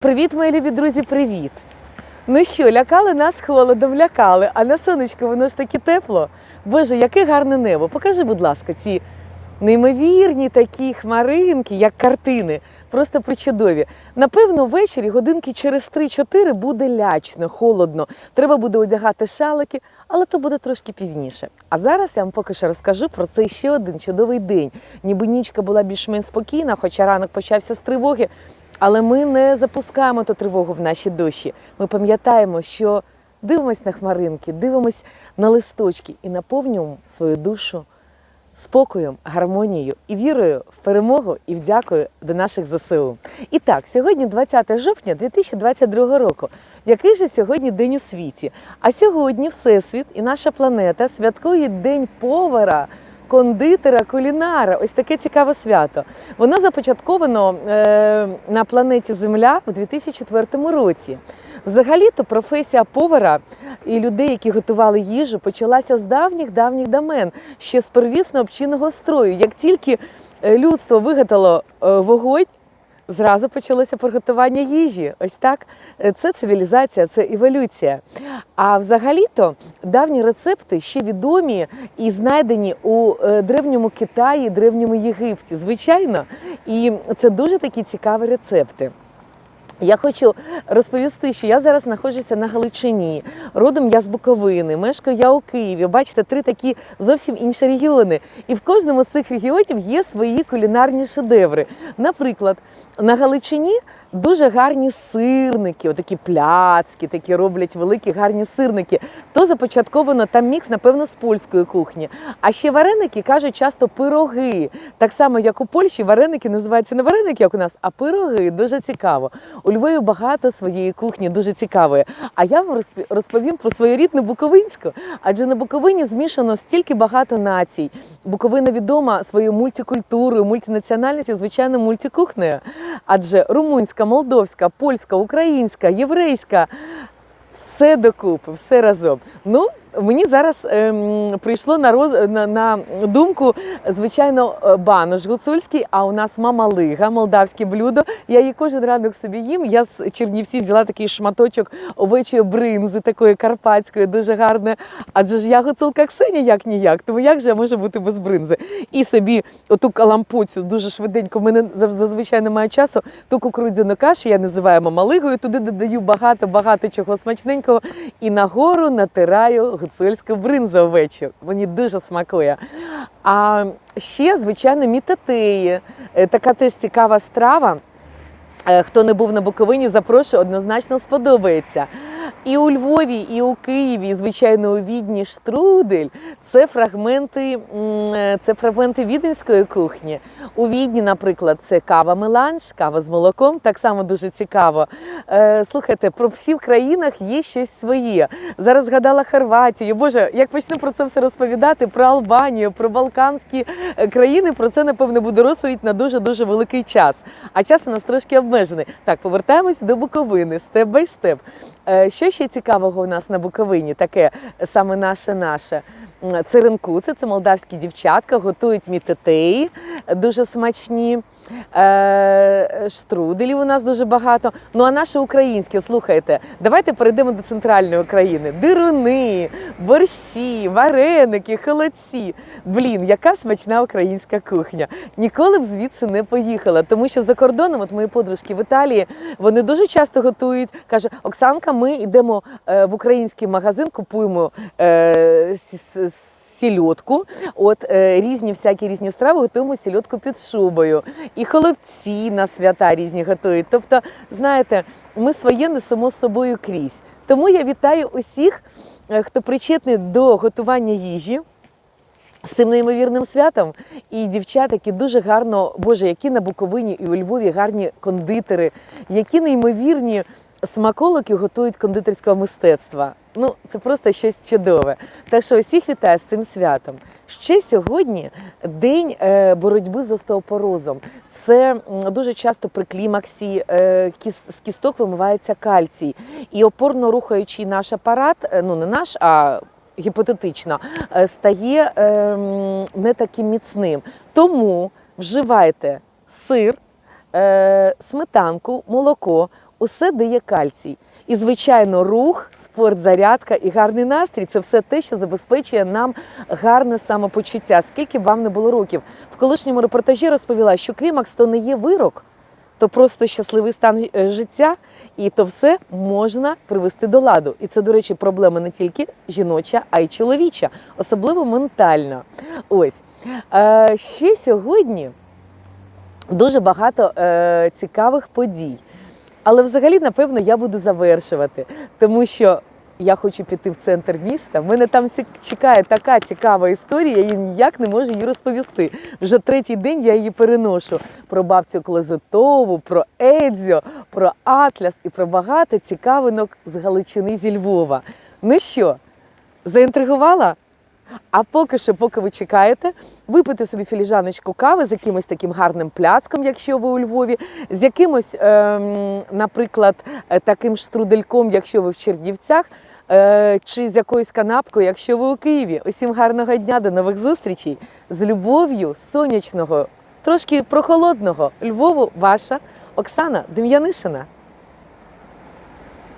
Привіт, мої любі друзі, привіт! Ну що, лякали нас холодом, лякали, а на сонечко воно ж таки тепло. Боже, яке гарне небо. Покажи, будь ласка, ці неймовірні такі хмаринки, як картини, просто причудові. Напевно, ввечері годинки через 3-4 буде лячно, холодно. Треба буде одягати шалики, але то буде трошки пізніше. А зараз я вам поки що розкажу про цей ще один чудовий день. Ніби нічка була більш-менш спокійна, хоча ранок почався з тривоги. Але ми не запускаємо ту тривогу в наші душі. Ми пам'ятаємо, що дивимось на хмаринки, дивимось на листочки і наповнюємо свою душу спокоєм, гармонією і вірою в перемогу і вдякою до наших ЗСУ. І так, сьогодні 20 жовтня 2022 року. Який же сьогодні день у світі? А сьогодні Всесвіт і наша планета святкують День повара. Кондитера, кулінара, ось таке цікаве свято. Воно започатковано е, на планеті Земля в 2004 році. Взагалі-то професія повара і людей, які готували їжу, почалася з давніх давніх домен, ще з первісно общинного строю. Як тільки е, людство вигадало е, вогонь, зразу почалося приготування їжі. Ось так. Е, Це цивілізація, це еволюція. А взагалі-то давні рецепти ще відомі і знайдені у е, древньому Китаї, древньому Єгипті, звичайно. І це дуже такі цікаві рецепти. Я хочу розповісти, що я зараз знаходжуся на Галичині. Родом я з Буковини, мешкаю я у Києві. Бачите, три такі зовсім інші регіони. І в кожному з цих регіонів є свої кулінарні шедеври. Наприклад, на Галичині дуже гарні сирники, отакі пляцки, такі роблять великі гарні сирники. То започатковано там мікс, напевно, з польської кухні. А ще вареники кажуть часто пироги. Так само, як у Польщі, вареники називаються не вареники, як у нас, а пироги. Дуже цікаво. У Львові багато своєї кухні, дуже цікавої. А я вам розповім про свою рідну Буковинську. Адже на Буковині змішано стільки багато націй. Буковина відома своєю мультикультурою, мультинаціональністю, звичайно, мультикухнею. Адже румунська, молдовська, польська, українська, єврейська. Все докупи, все разом. Ну, мені зараз ем, прийшло на, роз, на, на думку, звичайно, е, банош гуцульський, а у нас мамалига, молдавське блюдо. Я її кожен ранок собі їм. Я з Чернівців взяла такий шматочок овечої бринзи, такої карпатської, дуже гарне. Адже ж я гуцулка Ксенія як ніяк, тому як же я можу бути без бринзи? І собі оту калампуцю дуже швиденько, в мене зазвичай немає часу, ту кукурудзяну кашу я називаю мамалигою, туди додаю багато-багато чого смачненького і нагору натираю гуцульську бринзу овечу. Мені дуже смакує. А ще, звичайно, мітатеї. Е, Така теж цікава страва. Е, Хто не був на Буковині, запрошую, однозначно сподобається. І у Львові, і у Києві, і, звичайно, у Відні штрудель це фрагменти, е, це фрагменти віденської кухні. У Відні, наприклад, це кава меланж, кава з молоком, так само дуже цікаво. Е, Слухайте, про всі в країнах є щось своє. Зараз згадала Хорватію. Боже, як почну про це все розповідати, про Албанію, про Балканські е, країни, про це, напевно, буде розповідь на дуже-дуже великий час. А час у нас трошки обмежений. Так, повертаємось до Буковини, степ бай степ. Е, Що ще цікавого у нас на Буковині? Таке саме наше наше. Циринкуци, це молдавські дівчатка, готують мітетеї, дуже смачні. Е, Штруделів у нас дуже багато. Ну а наше українське, слухайте, давайте перейдемо до центральної України. Дируни, борщі, вареники, холодці. Блін, яка смачна українська кухня. Ніколи б звідси не поїхала, тому що за кордоном, от мої подружки в Італії, вони дуже часто готують. Каже, Оксанка, ми йдемо е, в український магазин, купуємо е, сільотку. От е, різні всякі різні страви готуємо сільотку під шубою. І холодці на свята різні готують. Тобто, знаєте, ми своє несемо з собою крізь. Тому я вітаю усіх, е, хто причетний до готування їжі. З цим неймовірним святом і дівчат, які дуже гарно, Боже, які на Буковині і у Львові гарні кондитери, які неймовірні смаколики готують кондитерського мистецтва. Ну, це просто щось чудове. Так що усіх вітаю з цим святом. Ще сьогодні день е, боротьби з остеопорозом. Це дуже часто при клімаксі е, з кісток вимивається кальцій. І опорно рухаючий наш апарат, е, ну не наш, а гіпотетично, стає ем, не таким міцним. Тому вживайте сир, сметанку, молоко усе дає кальцій. І, звичайно, рух, спорт, зарядка і гарний настрій це все те, що забезпечує нам гарне самопочуття. Скільки б вам не було років. В колишньому репортажі розповіла, що клімакс то не є вирок, то просто щасливий стан е, життя, і то все можна привести до ладу. І це, до речі, проблема не тільки жіноча, а й чоловіча, особливо ментальна. Ось е, ще сьогодні дуже багато е, цікавих подій. Але взагалі, напевно, я буду завершувати, тому що я хочу піти в центр міста. Мене там чекає така цікава історія, я ніяк не можу її розповісти. Вже третій день я її переношу про бабцю Клозотову, про Едзьо, про Атляс і про багато цікавинок з Галичини зі Львова. Ну що, заінтригувала? А поки що, поки ви чекаєте, випити собі філіжаночку кави з якимось таким гарним пляцком, якщо ви у Львові, з якимось, ем, наприклад, е, таким штрудельком, якщо ви в Чернівцях, е, чи з якоюсь канапкою, якщо ви у Києві. Усім гарного дня, до нових зустрічей з любов'ю, сонячного, трошки прохолодного Львову, ваша Оксана Дем'янишина.